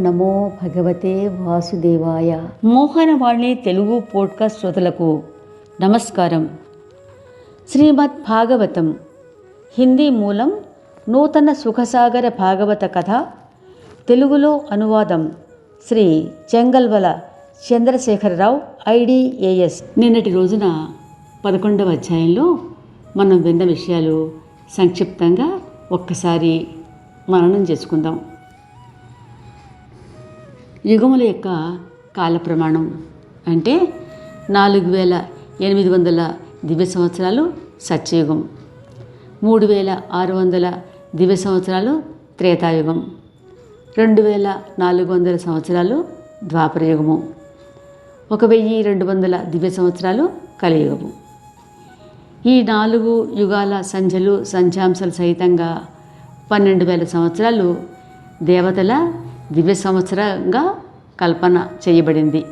నమో భగవతే వాసుదేవాయ. మోహనవాణి తెలుగు పోడ్కాస్ట్ శ్రోతలకు నమస్కారం. శ్రీమద్ భాగవతం హిందీ మూలం నూతన సుఖసాగర భాగవత కథ తెలుగులో అనువాదం శ్రీ చెంగల్వల చంద్రశేఖరరావు ఐడిఏఎస్. నిన్నటి రోజున పదకొండవ అధ్యాయంలో మనం విన్న విషయాలు సంక్షిప్తంగా ఒక్కసారి మననం చేసుకుందాం. యుగముల యొక్క కాల ప్రమాణం. అంటే నాలుగు వేల ఎనిమిది వందల దివ్య సంవత్సరాలు సత్యయుగం. మూడు వేల ఆరు వందల దివ్య సంవత్సరాలు త్రేతాయుగం. రెండు వేల నాలుగు వందల సంవత్సరాలు ద్వాపరయుగము. ఒక వెయ్యి రెండు వందల దివ్య సంవత్సరాలు కలియుగము. ఈ నాలుగు యుగాల సంధ్యలు సంధ్యాంశాలు సహితంగా పన్నెండు వేల సంవత్సరాలు దేవతల దివ్య సంవత్సరంగా కల్పన చేయబడింది.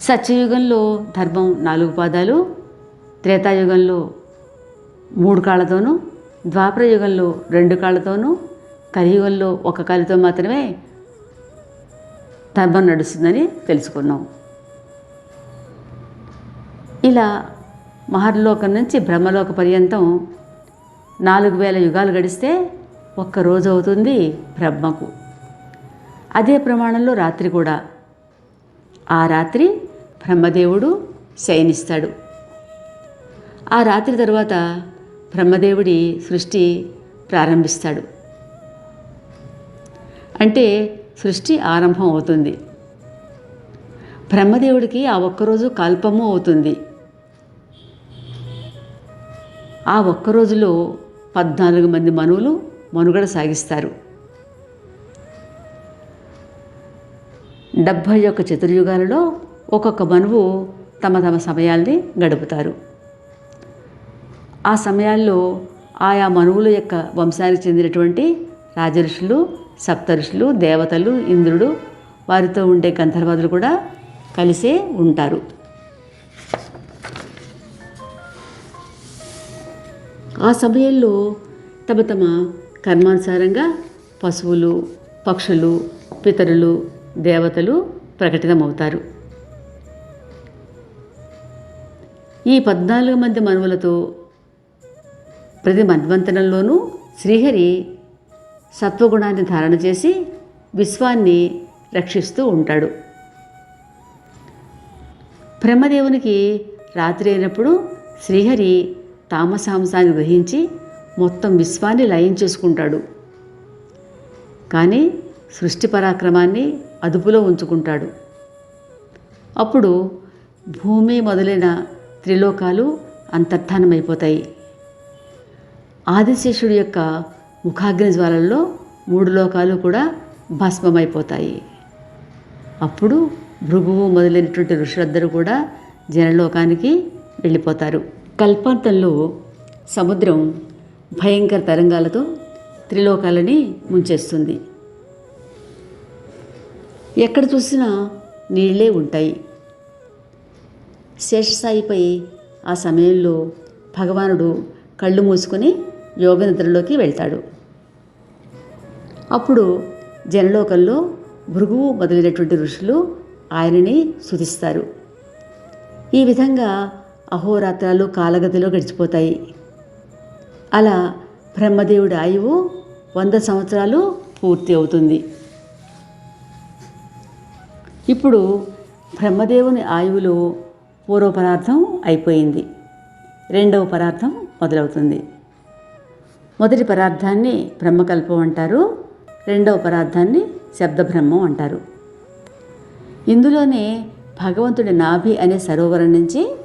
సత్యయుగంలో ధర్మం నాలుగు పాదాలు త్రేతాయుగంలో మూడు కాళ్ళతోనూ ద్వాపర యుగంలో రెండు కాళ్ళతోనూ కలియుగంలో ఒక కాలితో మాత్రమే ధర్మం నడుస్తుందని తెలుసుకున్నాం. ఇలా మహర్లోకం నుంచి బ్రహ్మలోక పర్యంతం నాలుగు వేల యుగాలు గడిస్తే ఒక్క రోజు అవుతుంది బ్రహ్మకు. అదే ప్రమాణంలో రాత్రి కూడా. ఆ రాత్రి బ్రహ్మదేవుడు శయనిస్తాడు. ఆ రాత్రి తర్వాత బ్రహ్మదేవుడి సృష్టి ప్రారంభిస్తాడు. అంటే సృష్టి ఆరంభం అవుతుంది. బ్రహ్మదేవుడికి ఆ ఒక్కరోజు కల్పము అవుతుంది. ఆ ఒక్క రోజులో పద్నాలుగు మంది మనువులు మనుగడ సాగిస్తారు. డెబ్భై యొక్క చతుర్యుగాలలో ఒక్కొక్క మనువు తమ తమ సమయాల్ని గడుపుతారు. ఆ సమయాల్లో ఆయా మనువుల యొక్క వంశానికి చెందినటువంటి రాజఋషులు సప్తఋషులు దేవతలు ఇంద్రుడు వారితో ఉండే గంధర్వాదులు కూడా కలిసే ఉంటారు. ఆ సమయంలో తమ తమ కర్మానుసారంగా పశువులు పక్షులు పితరులు దేవతలు ప్రకటితమవుతారు. ఈ పద్నాలుగు మంది మనువులతో ప్రతి మధ్వంతరంలోనూ శ్రీహరి సత్వగుణాన్ని ధారణ చేసి విశ్వాన్ని రక్షిస్తూ ఉంటాడు. బ్రహ్మదేవునికి రాత్రి అయినప్పుడు శ్రీహరి తామసాంసాన్ని గ్రహించి మొత్తం విశ్వాన్ని లయం చేసుకుంటాడు. కానీ సృష్టి పరాక్రమాన్ని అదుపులో ఉంచుకుంటాడు. అప్పుడు భూమి మొదలైన త్రిలోకాలు అంతర్ధానమైపోతాయి. ఆదిశేషుడి యొక్క ముఖాగ్ని జ్వాలల్లో మూడు లోకాలు కూడా భస్మమైపోతాయి. అప్పుడు భృగువు మొదలైనటువంటి ఋషులందరూ కూడా జనలోకానికి వెళ్ళిపోతారు. కల్పాంతంలో సముద్రం భయంకర తరంగాలతో త్రిలోకాలని ముంచేస్తుంది. ఎక్కడ చూసినా నీళ్ళే ఉంటాయి. శేషసాయిపై ఆ సమయంలో భగవానుడు కళ్ళు మూసుకొని యోగ నిద్రలోకి వెళ్తాడు. అప్పుడు జనలోకంలో భృగువు మొదలైనటువంటి ఋషులు ఆయనని సుధిస్తారు ఈ విధంగా అహోరాత్రాలు కాలగతిలో గడిచిపోతాయి. అలా బ్రహ్మదేవుడి ఆయువు వంద సంవత్సరాలు పూర్తి అవుతుంది. ఇప్పుడు బ్రహ్మదేవుని ఆయువులో పూర్వ పదార్థం అయిపోయింది. రెండవ పదార్థం మొదలవుతుంది. మొదటి పదార్థాన్ని బ్రహ్మకల్పం అంటారు. రెండవ పదార్థాన్ని శబ్దబ్రహ్మం అంటారు. ఇందులోనే భగవంతుడి నాభి అనే సరోవరం నుంచి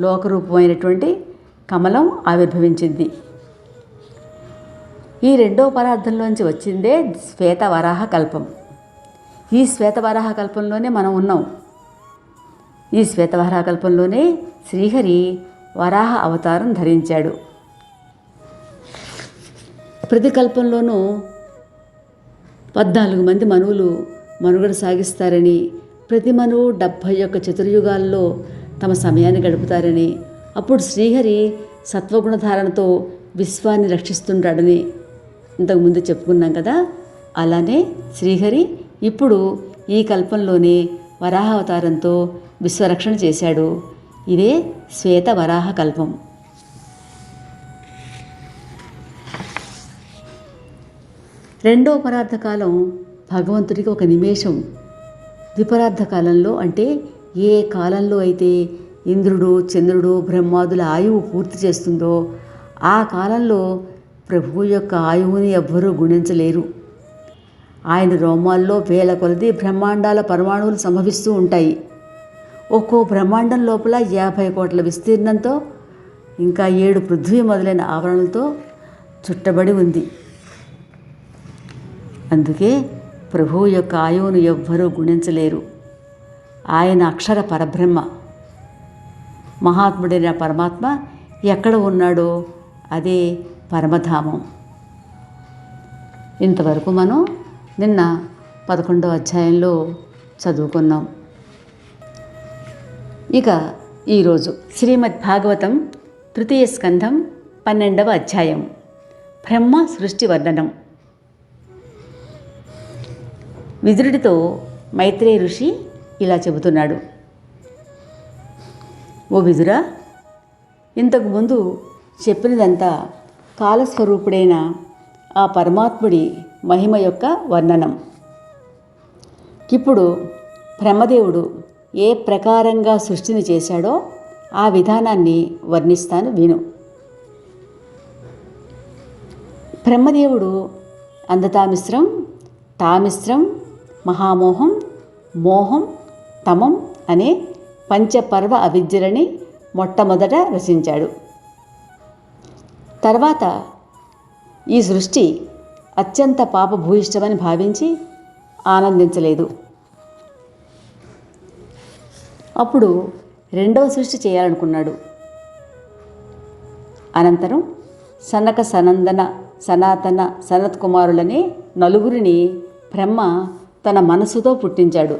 లోకరూపమైనటువంటి కమలం ఆవిర్భవించింది. ఈ రెండో పదార్థంలోంచి వచ్చిందే శ్వేత వరాహ కల్పం. ఈ శ్వేత వరాహ కల్పంలోనే మనం ఉన్నాం. ఈ శ్వేత వరాహ కల్పంలోనే శ్రీహరి వరాహ అవతారం ధరించాడు. ప్రతి కల్పంలోనూ పద్నాలుగు మంది మనువులు మనుగడ సాగిస్తారని ప్రతి మనువు డెబ్భై యొక్క చతుర్యుగాల్లో తమ సమయాన్ని గడుపుతారని అప్పుడు శ్రీహరి సత్వగుణధారణతో విశ్వాన్ని రక్షిస్తుంటాడని ఇంతకుముందు చెప్పుకున్నాం కదా? అలానే శ్రీహరి ఇప్పుడు ఈ కల్పంలోనే వరాహ అవతారంతో విశ్వరక్షణ చేశాడు. ఇదే శ్వేత వరాహ కల్పం. రెండో పరార్థకాలం భగవంతుడికి ఒక నిమేషం. ద్విపరార్థకాలంలో అంటే ఏ కాలంలో అయితే ఇంద్రుడు చంద్రుడు బ్రహ్మాదుల ఆయువు పూర్తి చేస్తుందో ఆ కాలంలో ప్రభువు యొక్క ఆయువుని ఎవ్వరూ గుణించలేరు. ఆయన రోమాల్లో వేల కొలది బ్రహ్మాండాల పరమాణువులు సంభవిస్తూ ఉంటాయి. ఒక్కో బ్రహ్మాండం లోపల యాభై కోట్ల విస్తీర్ణంతో ఇంకా ఏడు పృథ్వీ మొదలైన ఆవరణలతో చుట్టబడి ఉంది. అందుకే ప్రభువు యొక్క ఆయువును ఎవ్వరూ గుణించలేరు. ఆయన అక్షర పరబ్రహ్మ. మహాత్ముడైన పరమాత్మ ఎక్కడ ఉన్నాడో అదే పరమధామం. ఇంతవరకు మనం నిన్న పదకొండవ అధ్యాయంలో చదువుకున్నాం. ఇక ఈరోజు శ్రీమద్ భాగవతం తృతీయ స్కంధం పన్నెండవ అధ్యాయం. బ్రహ్మ సృష్టి వర్ణనం విదురుడితో మైత్రేయ ఋషి ఇలా చెబుతున్నాడు. ఓ విదురా ఇంతకుముందు చెప్పినదంతా కాలస్వరూపుడైన ఆ పరమాత్ముడి మహిమ యొక్క వర్ణనం. ఇప్పుడు బ్రహ్మదేవుడు ఏ ప్రకారంగా సృష్టిని చేశాడో ఆ విధానాన్ని వర్ణిస్తాను విను. బ్రహ్మదేవుడు అందతామిశ్రం తామిశ్రం మహామోహం మోహం తమం అనే పంచపర్వ అవిద్యలని మొట్టమొదట రచించాడు. తర్వాత ఈ సృష్టి అత్యంత పాపభూయిష్టమని భావించి ఆనందించలేదు. అప్పుడు రెండవ సృష్టి చేయాలనుకున్నాడు. అనంతరం సనక సనందన సనాతన సనత్ కుమారులనే నలుగురిని బ్రహ్మ తన మనసుతో పుట్టించాడు.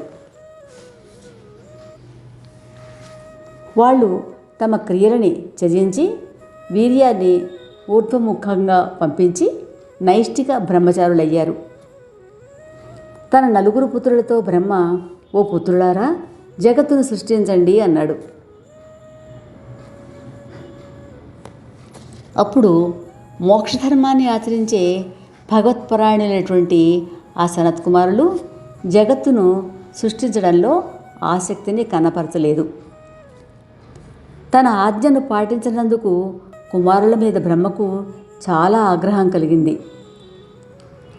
వాళ్ళు తమ క్రియలని త్యజించి వీర్యాన్ని ఊర్ధ్వముఖంగా పంపించి నైష్టిక బ్రహ్మచారులయ్యారు. తన నలుగురు పుత్రులతో బ్రహ్మ ఓ పుత్రులారా జగత్తును సృష్టించండి అన్నాడు. అప్పుడు మోక్షధర్మాన్ని ఆచరించే భగవత్పరాయణులైనటువంటి ఆ సనత్ కుమారులు జగత్తును సృష్టించడంలో ఆసక్తిని కనపరచలేదు. తన ఆజ్ఞను పాటించినందుకు కుమారుల మీద బ్రహ్మకు చాలా ఆగ్రహం కలిగింది.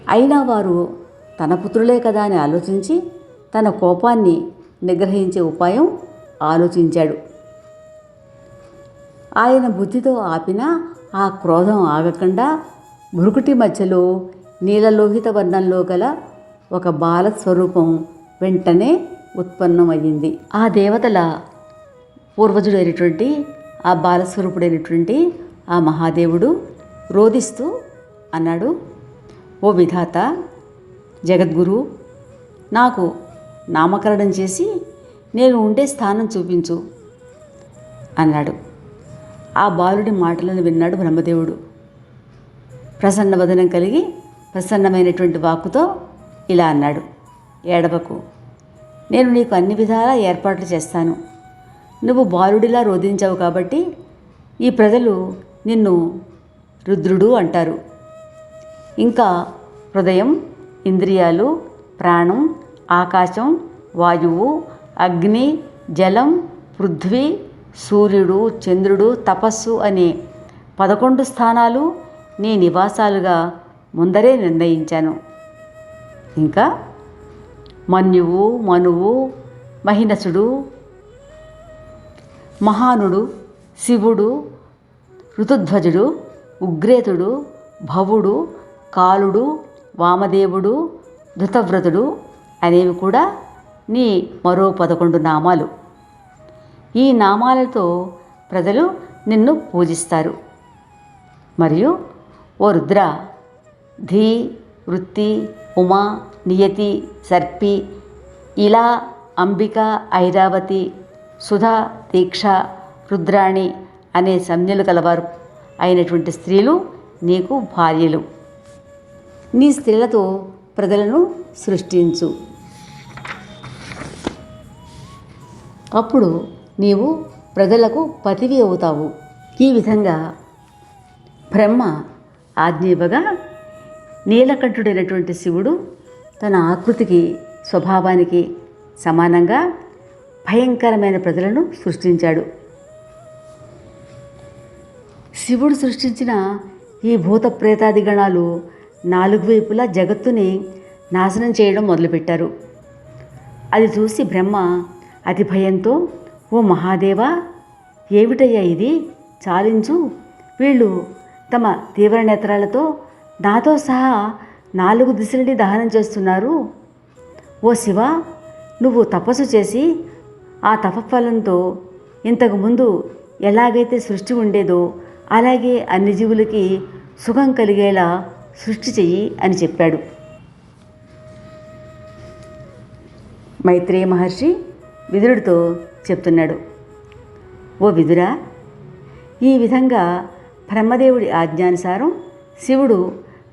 అయినా వారు తన పుత్రులే కదా అని ఆలోచించి తన కోపాన్ని నిగ్రహించే ఉపాయం ఆలోచించాడు. ఆయన బుద్ధితో ఆపిన ఆ క్రోధం ఆగకుండా భృకుటి మధ్యలో నీలలోహిత వర్ణంలో గల ఒక బాల స్వరూపం వెంటనే ఉత్పన్నమయ్యింది. ఆ దేవతల పూర్వజుడైనటువంటి ఆ బాలస్వరూపుడైనటువంటి ఆ మహాదేవుడు రోధిస్తూ అన్నాడు ఓ విధాత జగద్గురు నాకు నామకరణం చేసి నేను ఉండే స్థానం చూపించు అన్నాడు. ఆ బాలుడి మాటలను విన్నాడు బ్రహ్మదేవుడు. ప్రసన్న వదనం కలిగి ప్రసన్నమైనటువంటి వాక్కుతో ఇలా అన్నాడు ఏడవకు నేను నీకు అన్ని విధాలా ఏర్పాట్లు చేస్తాను. నువ్వు బాలుడిలా రోధించావు కాబట్టి ఈ ప్రజలు నిన్ను రుద్రుడు అంటారు. ఇంకా హృదయం ఇంద్రియాలు ప్రాణం ఆకాశం వాయువు అగ్ని జలం పృథ్వీ సూర్యుడు చంద్రుడు తపస్సు అనే పదకొండు స్థానాలు నీ నివాసాలుగా ముందరే నిర్ణయించాను. ఇంకా మన్యువు మనువు మహినసుడు మహానుడు శివుడు ఋతుధ్వజుడు ఉగ్రేతుడు భవుడు కాలుడు వామదేవుడు ధృతవ్రతుడు అనేవి కూడా నీ మరో పదకొండు నామాలు. ఈ నామాలతో ప్రజలు నిన్ను పూజిస్తారు. మరియు ఓ రుద్ర ధీ వృత్తి ఉమా నియతి సర్పి ఇలా అంబిక ఐరావతి సుధా దీక్ష రుద్రాణి అనే సంజ్ఞలు కలవారు. అయినటువంటి స్త్రీలు నీకు భార్యలు. నీ స్త్రీలతో ప్రజలను సృష్టించు. అప్పుడు నీవు ప్రజలకు పతివి అవుతావు. ఈ విధంగా బ్రహ్మ ఆజ్ఞ నీలకంఠుడైనటువంటి శివుడు తన ఆకృతికి స్వభావానికి సమానంగా భయంకరమైన ప్రజలను సృష్టించాడు. శివుడు సృష్టించిన ఈ భూత ప్రేతాది గణాలు నాలుగు వైపులా జగత్తుని నాశనం చేయడం మొదలుపెట్టారు. అది చూసి బ్రహ్మ అతి భయంతో ఓ మహాదేవా ఏమిటయ్యా ఇది? చాలించు. వీళ్ళు తమ తీవ్ర నేత్రాలతో నాతో సహా నాలుగు దిశలని దహనం చేస్తున్నారు. ఓ శివ నువ్వు తపస్సు చేసి ఆ తపఫలంతో ఇంతకుముందు ఎలాగైతే సృష్టి ఉండేదో అలాగే అన్ని జీవులకి సుఖం కలిగేలా సృష్టి చెయ్యి అని చెప్పాడు. మైత్రేయ మహర్షి విదురుడితో చెప్తున్నాడు ఓ విదురా ఈ విధంగా బ్రహ్మదేవుడి ఆజ్ఞానుసారం శివుడు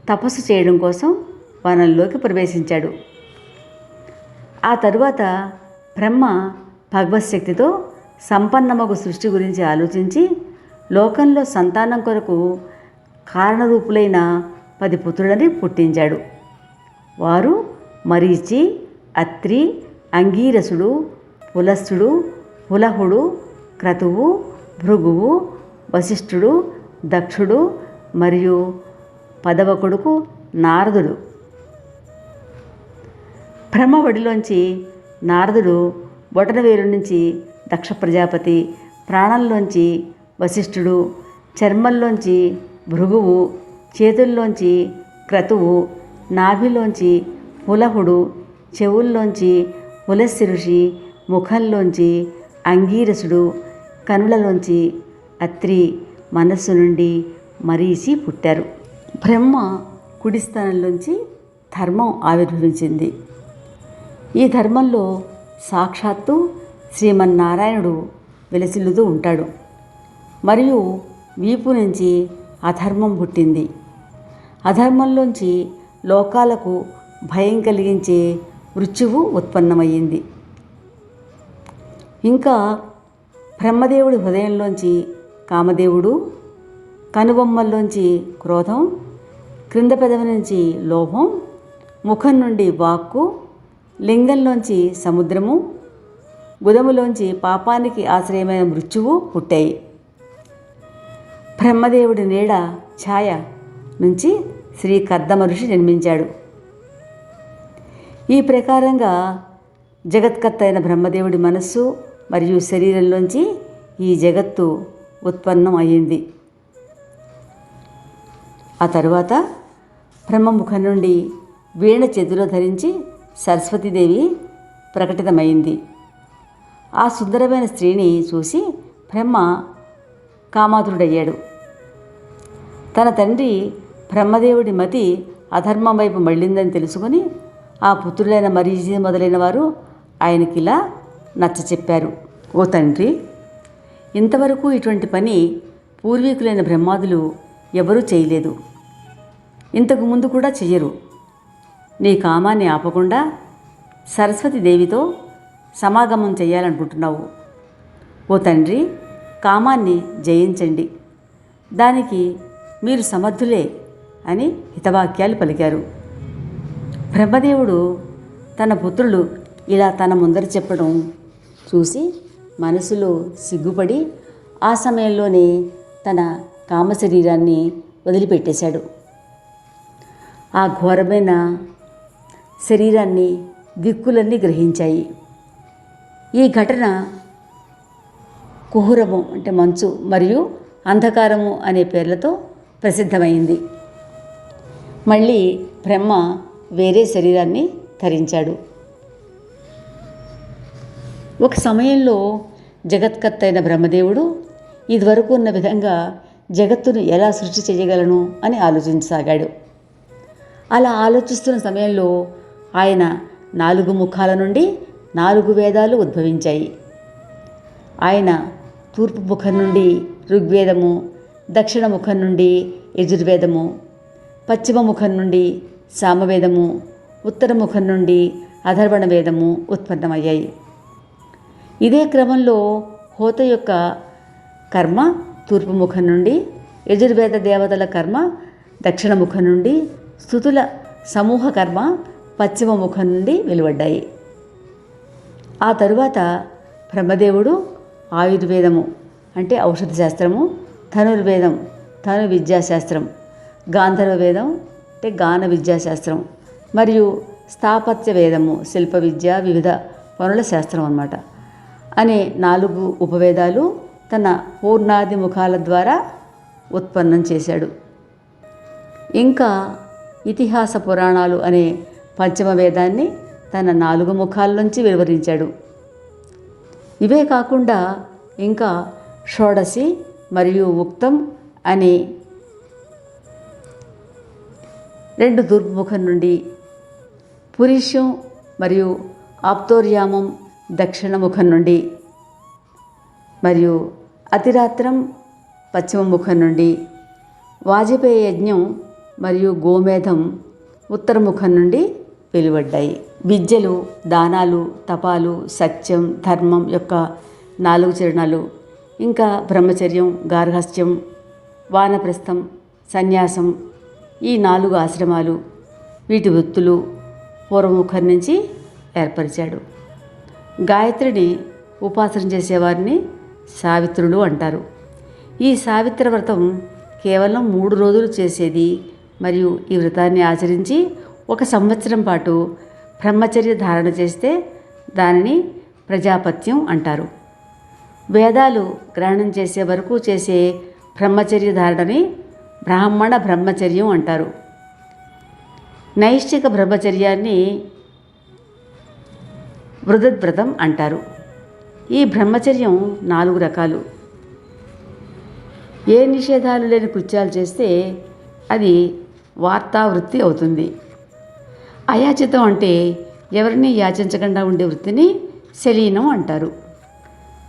తపస్సు చేయడం కోసం వనంలోకి ప్రవేశించాడు. ఆ తరువాత బ్రహ్మ భగవత్శక్తితో సంపన్నమగు సృష్టి గురించి ఆలోచించి లోకంలో సంతానం కొరకు కారణరూపులైన పది పుత్రులని పుట్టించాడు. వారు మరీచి అత్రి అంగీరసుడు పులస్సుడు పులహుడు క్రతువు భృగువు వశిష్ఠుడు దక్షుడు మరియు పదవ కొడుకు నారదుడు. బ్రహ్మవడిలోంచి నారదుడు బొటనవేలు నుంచి దక్ష ప్రజాపతి ప్రాణంలోంచి వశిష్ఠుడు చర్మంలోంచి భృగువు చేతుల్లోంచి క్రతువు నాభిలోంచి పులహుడు చెవుల్లోంచి పులస్సి ఋషి ముఖంలోంచి అంగీరసుడు కనులలోంచి అత్రి మనస్సు నుండి మరీచి పుట్టారు. బ్రహ్మ కుడిస్థానంలోంచి ధర్మం ఆవిర్భవించింది. ఈ ధర్మంలో సాక్షాత్తు శ్రీమన్నారాయణుడు వెలసిల్లుతూ ఉంటాడు. మరియు వీపు నుంచి అధర్మం పుట్టింది. అధర్మంలోంచి లోకాలకు భయం కలిగించే మృత్యువు ఉత్పన్నమయ్యింది. ఇంకా బ్రహ్మదేవుడి హృదయంలోంచి కామదేవుడు కనుబొమ్మల్లోంచి క్రోధం క్రింద పెదవి నుంచి లోభం ముఖం నుండి వాక్కు లింగంలోంచి సముద్రము గుదములోంచి పాపానికి ఆశ్రయమైన మృత్యువు పుట్టాయి బ్రహ్మదేవుడి నీడ ఛాయ నుంచి శ్రీ కర్దమ ఋషి జన్మించాడు. ఈ ప్రకారంగా జగత్కర్త అయిన బ్రహ్మదేవుడి మనస్సు మరియు శరీరంలోంచి ఈ జగత్తు ఉత్పన్నం అయ్యింది ఆ తరువాత బ్రహ్మముఖం నుండి వీణ చేతిలో ధరించి సరస్వతీదేవి ప్రకటితమైంది. ఆ సుందరమైన స్త్రీని చూసి బ్రహ్మ కామాతుడయ్యాడు తన తండ్రి బ్రహ్మదేవుడి మతి అధర్మం వైపు మళ్ళిందని తెలుసుకుని ఆ పుత్రులైన మరీజి మొదలైన వారు ఆయనకిలా నచ్చ చెప్పారు ఓ తండ్రి ఇంతవరకు ఇటువంటి పని పూర్వీకులైన బ్రహ్మాదులు ఎవరూ చేయలేదు. ఇంతకు ముందు కూడా చెయ్యరు. నీ కామాన్ని ఆపకుండా సరస్వతి దేవితో సమాగమం చేయాలనుకుంటున్నావు. ఓ తండ్రి కామాన్ని జయించండి. దానికి మీరు సమర్థులే అని హితవాక్యాలు పలికారు. బ్రహ్మదేవుడు తన పుత్రులు ఇలా తన ముందర చెప్పడం చూసి మనసులో సిగ్గుపడి ఆ సమయంలోనే తన కామ శరీరాన్ని వదిలిపెట్టేశాడు. ఆ ఘోరమైన శరీరాన్ని దిక్కులన్నీ గ్రహించాయి. ఈ ఘటన కుహురము అంటే మంచు మరియు అంధకారము అనే పేర్లతో ప్రసిద్ధమైంది. మళ్ళీ బ్రహ్మ వేరే శరీరాన్ని ధరించాడు. ఒక సమయంలో జగత్కర్త అయిన బ్రహ్మదేవుడు ఇదివరకు ఉన్న విధంగా జగత్తును ఎలా సృష్టి చేయగలను? అని ఆలోచించసాగాడు. అలా ఆలోచిస్తున్న సమయంలో ఆయన నాలుగు ముఖాల నుండి నాలుగు వేదాలు ఉద్భవించాయి. ఆయన తూర్పు ముఖం నుండి ఋగ్వేదము దక్షిణ ముఖం నుండి యజుర్వేదము పశ్చిమ ముఖం నుండి సామవేదము ఉత్తర ముఖం నుండి అధర్వణ వేదము ఉత్పన్నమయ్యాయి. ఇదే క్రమంలో హోత యొక్క కర్మ తూర్పు ముఖం నుండి యజుర్వేద దేవతల కర్మ దక్షిణ ముఖం నుండి స్థుతుల సమూహ కర్మ పశ్చిమ ముఖం నుండి వెలువడ్డాయి. ఆ తరువాత బ్రహ్మదేవుడు ఆయుర్వేదము అంటే ఔషధ శాస్త్రము ధనుర్వేదం ధను విద్యాశాస్త్రం గాంధర్వ వేదం అంటే గాన విద్యాశాస్త్రం మరియు స్థాపత్య వేదము శిల్ప విద్య వివిధ పనుల శాస్త్రం అన్నమాట. అనే నాలుగు ఉపవేదాలు తన పూర్ణాది ముఖాల ద్వారా ఉత్పన్నం చేశాడు. ఇంకా ఇతిహాస పురాణాలు అనే పంచమ వేదాన్ని తన నాలుగు ముఖాల నుంచి వివరించాడు. ఇవే కాకుండా ఇంకా షోడశి మరియు ఉక్తం అనే రెండు దుర్ముఖం నుండి పురుషం మరియు ఆప్తోర్యామం దక్షిణ ముఖం నుండి మరియు అతిరాత్రం పశ్చిమ ముఖం నుండి వాజపేయ యజ్ఞం మరియు గోమేధం ఉత్తర ముఖం నుండి వెలువడ్డాయి. విద్యలు దానాలు తపాలు సత్యం ధర్మం యొక్క నాలుగు చరణాలు. ఇంకా బ్రహ్మచర్యం గార్హస్థ్యం వానప్రస్థం సన్యాసం ఈ నాలుగు ఆశ్రమాలు వీటి వృత్తులు పూర్వముఖం నుంచి ఏర్పరిచాడు. గాయత్రిని ఉపాసన చేసేవారిని సావిత్రులు అంటారు. ఈ సావిత్ర వ్రతం కేవలం మూడు రోజులు చేసేది మరియు ఈ వ్రతాన్ని ఆచరించి ఒక సంవత్సరం పాటు బ్రహ్మచర్య ధారణ చేస్తే దానిని ప్రజాపత్యం అంటారు. వేదాలు గ్రహణం చేసే వరకు చేసే బ్రహ్మచర్య ధారణని బ్రాహ్మణ బ్రహ్మచర్యం అంటారు. నైష్టిక బ్రహ్మచర్యాన్ని వృధద్వ్రతం అంటారు. ఈ బ్రహ్మచర్యం నాలుగు రకాలు. ఏ నిషేధాలు లేని కృత్యాలు చేస్తే అది వార్తావృత్తి అవుతుంది. అయాచితం అంటే ఎవరిని యాచించకుండా ఉండే వృత్తిని శలీనం అంటారు.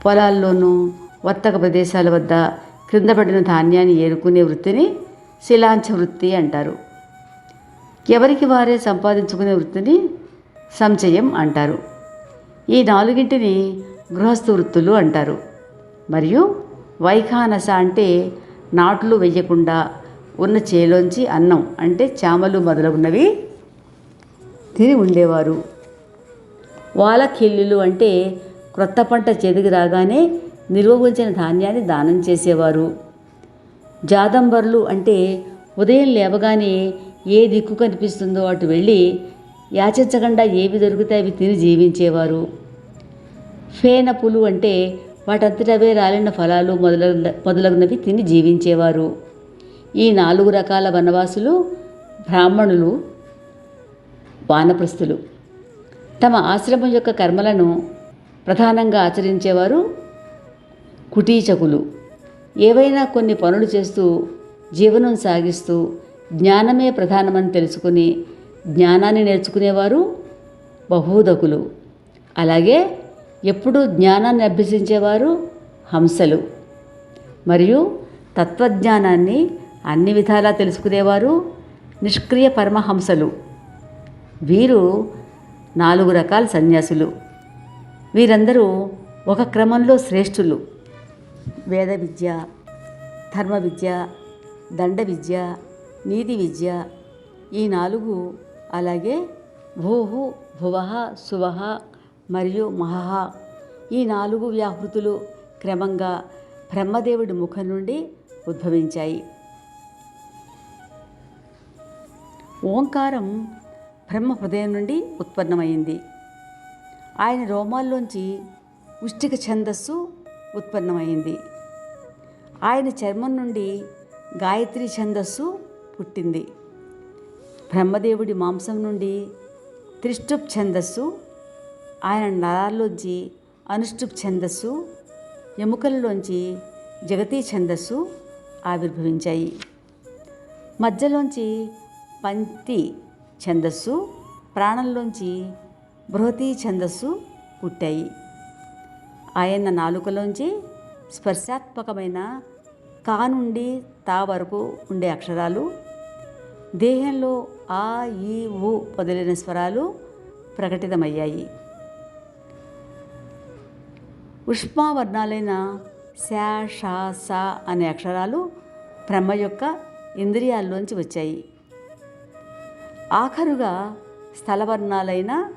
పొలాల్లోనూ వర్తక ప్రదేశాల వద్ద క్రింద పడిన ధాన్యాన్ని ఏరుకునే వృత్తిని శిలాంచ వృత్తి అంటారు. ఎవరికి వారే సంపాదించుకునే వృత్తిని సంచయం అంటారు. ఈ నాలుగింటిని గృహస్థు వృత్తులు అంటారు. మరియు వైఖానస అంటే నాటులు వెయ్యకుండా ఉన్న చేలోంచి అన్నం అంటే చామలు మొదలగున్నవి తిని ఉండేవారు. వాలఖిల్లులు అంటే క్రొత్త పంట చేతికి రాగానే నిల్వ ఉంచిన ధాన్యాన్ని దానం చేసేవారు. జాదంబర్లు అంటే ఉదయం లేవగానే ఏ దిక్కు కనిపిస్తుందో అటు వెళ్ళి యాచించకుండా ఏవి దొరికితే అవి తిని జీవించేవారు. ఫేనపులు అంటే వాటంతటవే రాలిన ఫలాలు మొదలగు మొదలగునవి తిని జీవించేవారు. ఈ నాలుగు రకాల వనవాసులు బ్రాహ్మణులు వానప్రస్థులు. తమ ఆశ్రమం యొక్క కర్మలను ప్రధానంగా ఆచరించేవారు కుటీచకులు. ఏవైనా కొన్ని పనులు చేస్తూ జీవనం సాగిస్తూ జ్ఞానమే ప్రధానమని తెలుసుకుని జ్ఞానాన్ని నేర్చుకునేవారు బహూదకులు. అలాగే ఎప్పుడూ జ్ఞానాన్ని అభ్యసించేవారు హంసలు. మరియు తత్వజ్ఞానాన్ని అన్ని విధాలా తెలుసుకునేవారు నిష్క్రియ పరమహంసలు. వీరు నాలుగు రకాల సన్యాసులు. వీరందరూ ఒక క్రమంలో శ్రేష్ఠులు. వేద విద్య ధర్మ విద్య దండ విద్య నీతి విద్య ఈ నాలుగు అలాగే భూహు భువః సువహ మరియు మహః ఈ నాలుగు వ్యాహృతులు క్రమంగా బ్రహ్మదేవుడి ముఖం నుండి ఉద్భవించాయి. ఓంకారం బ్రహ్మ హృదయం నుండి ఉత్పన్నమైంది. ఆయన రోమాల్లోంచి ఉష్టిక ఛందస్సు ఉత్పన్నమైంది. ఆయన చర్మం నుండి గాయత్రి ఛందస్సు పుట్టింది. బ్రహ్మదేవుడి మాంసం నుండి త్రిష్టుప్ ఛందస్సు ఆయన నరాల్లోంచి అనుష్టుప్ ఛందస్సు ఎముకల్లోంచి జగతీ ఛందస్సు ఆవిర్భవించాయి. మధ్యలోంచి పంక్తి ఛందస్సు ప్రాణంలోంచి బృహతి ఛందస్సు పుట్టాయి. ఆయన నాలుకలోంచి స్పర్శాత్మకమైన కా నుండి తా వరకు ఉండే అక్షరాలు దేహంలో ఆ ఈ ఉ మొదలైన స్వరాలు ప్రకటితమయ్యాయి. ఉష్మావర్ణాలైన శా షా సా అనే అక్షరాలు బ్రహ్మ యొక్క ఇంద్రియాల్లోంచి వచ్చాయి. ఆఖరుగా స్థలవర్ణాలైన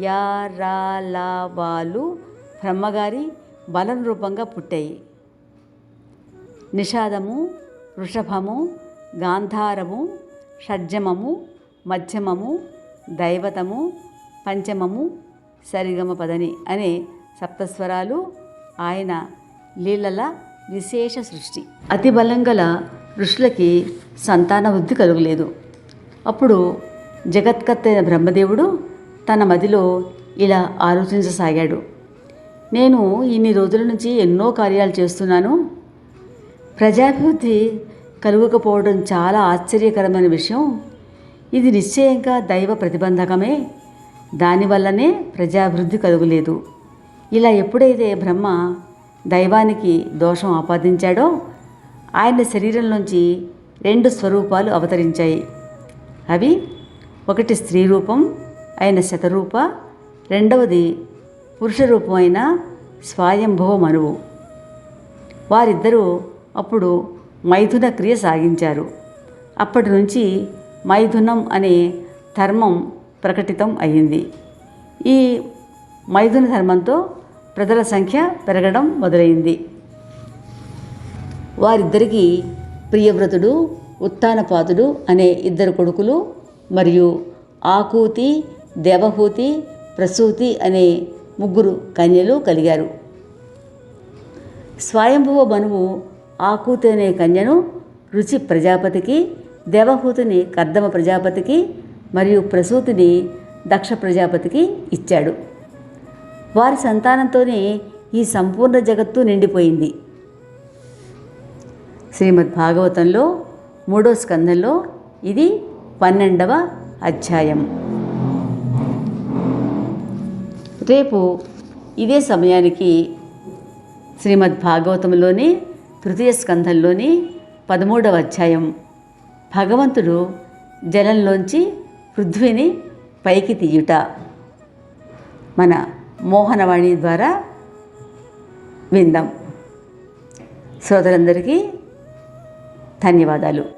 యా రా లా వాలు బ్రహ్మగారి బలం రూపంగా పుట్టాయి. నిషాదము వృషభము గాంధారము షడ్జమము మధ్యమము దైవతము పంచమము సరిగమ పదని అనే సప్తస్వరాలు ఆయన లీలల విశేష సృష్టి. అతి బలం గల ఋషులకి సంతాన వృద్ధి కలుగలేదు. అప్పుడు జగత్కర్తైన బ్రహ్మదేవుడు తన మదిలో ఇలా ఆలోచించసాగాడు. నేను ఇన్ని రోజుల నుంచి ఎన్నో కార్యాలు చేస్తున్నాను. ప్రజాభివృద్ధి కలుగకపోవడం చాలా ఆశ్చర్యకరమైన విషయం. ఇది నిశ్చయంగా దైవ ప్రతిబంధకమే. దానివల్లనే ప్రజాభివృద్ధి కలుగలేదు. ఇలా ఎప్పుడైతే బ్రహ్మ దైవానికి దోషం ఆపాదించాడో ఆయన శరీరంలోంచి రెండు స్వరూపాలు అవతరించాయి. అవి ఒకటి స్త్రీ రూపం అయిన శతరూప రెండవది పురుష రూపమైన స్వయంభవ మనువు. వారిద్దరూ అప్పుడు మైథున క్రియ సాగించారు. అప్పటి నుంచి మైథునం అనే ధర్మం ప్రకటితం అయ్యింది ఈ మైథున ధర్మంతో ప్రజల సంఖ్య పెరగడం మొదలైంది. వారిద్దరికీ ప్రియవ్రతుడు ఉత్తానపాదుడు అనే ఇద్దరు కొడుకులు మరియు ఆకూతి దేవహూతి ప్రసూతి అనే ముగ్గురు కన్యలు కలిగారు. స్వయంభువ మనువు ఆకూతి అనే కన్యను రుచి ప్రజాపతికి దేవహూతిని కర్దమ ప్రజాపతికి మరియు ప్రసూతిని దక్ష ప్రజాపతికి ఇచ్చాడు. వారి సంతానంతోనే ఈ సంపూర్ణ జగత్తు నిండిపోయింది. శ్రీమద్ భాగవతంలో మూడో స్కందంలో ఇది పన్నెండవ అధ్యాయం. రేపు ఇదే సమయానికి శ్రీమద్ భాగవతంలోని తృతీయ స్కంధంలోని పదమూడవ అధ్యాయం. భగవంతుడు జలంలోంచి పృథ్వీని పైకి తీయుట. మన మోహనవాణి ద్వారా విందాం. శ్రోతలందరికీ ధన్యవాదాలు.